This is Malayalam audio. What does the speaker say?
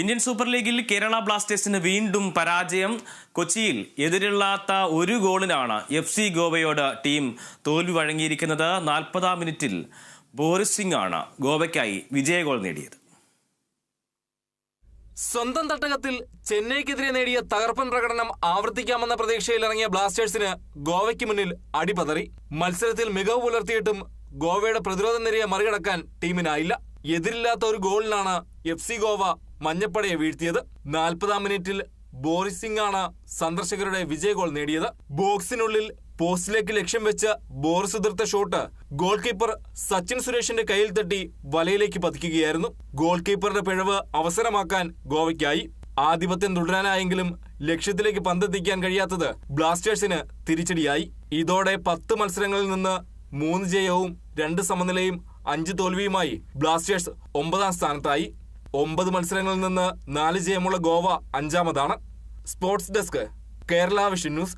ഇന്ത്യൻ സൂപ്പർ ലീഗിൽ കേരള ബ്ലാസ്റ്റേഴ്സിന് വീണ്ടും പരാജയം. കൊച്ചിയിൽ എതിരില്ലാത്ത ഒരു ഗോളിനാണ് എഫ് സി ഗോവയോട് ടീം തോൽവി വഴങ്ങിയിരിക്കുന്നത്. നാൽപ്പതാം മിനിറ്റിൽ ബോറിസ് സിംഗ് ആണ് ഗോവയ്ക്കായി വിജയ ഗോൾ നേടിയത്. സ്വന്തം തട്ടകത്തിൽ ചെന്നൈക്കെതിരെ നേടിയ തകർപ്പൻ പ്രകടനം ആവർത്തിക്കാമെന്ന പ്രതീക്ഷയിൽ ഇറങ്ങിയ ബ്ലാസ്റ്റേഴ്സിന് ഗോവയ്ക്ക് മുന്നിൽ അടിപതറി. മത്സരത്തിൽ മികവ് പുലർത്തിയിട്ടും ഗോവയുടെ പ്രതിരോധ നിരയെ മറികടക്കാൻ ടീമിനായില്ല. എതിരില്ലാത്ത ഒരു ഗോളിനാണ് എഫ് സി ഗോവ മഞ്ഞപ്പടയെ വീഴ്ത്തിയത് നാൽപ്പതാം മിനിറ്റിൽ ബോറിസ് സിംഗ് ആണ് സന്ദർശകരുടെ വിജയ ഗോൾ നേടിയത്. ബോക്സിനുള്ളിൽ പോസ്റ്റിലേക്ക് ലക്ഷ്യം വെച്ച് ബോറിസ് ഉതിർത്ത ഷോട്ട് ഗോൾ കീപ്പർ സച്ചിൻ സുരേഷിന്റെ കയ്യിൽ തട്ടി വലയിലേക്ക് പതിക്കുകയായിരുന്നു. ഗോൾ കീപ്പറുടെ പിഴവ് അവസരമാക്കാൻ ഗോവയ്ക്കായി. ആധിപത്യം തുടരാനായെങ്കിലും ലക്ഷ്യത്തിലേക്ക് പന്തെത്തിക്കാൻ കഴിയാത്തത് ബ്ലാസ്റ്റേഴ്സിന് തിരിച്ചടിയായി. ഇതോടെ പത്ത് മത്സരങ്ങളിൽ നിന്ന് മൂന്ന് ജയവും രണ്ട് സമനിലയും അഞ്ച് തോൽവിയുമായി ബ്ലാസ്റ്റേഴ്സ് ഒമ്പതാം സ്ഥാനത്തായി. ഒമ്പത് മത്സരങ്ങളിൽ നിന്ന് നാല് ജയമുള്ള Goa അഞ്ചാമതാണ്. Sports desk Kerala vision news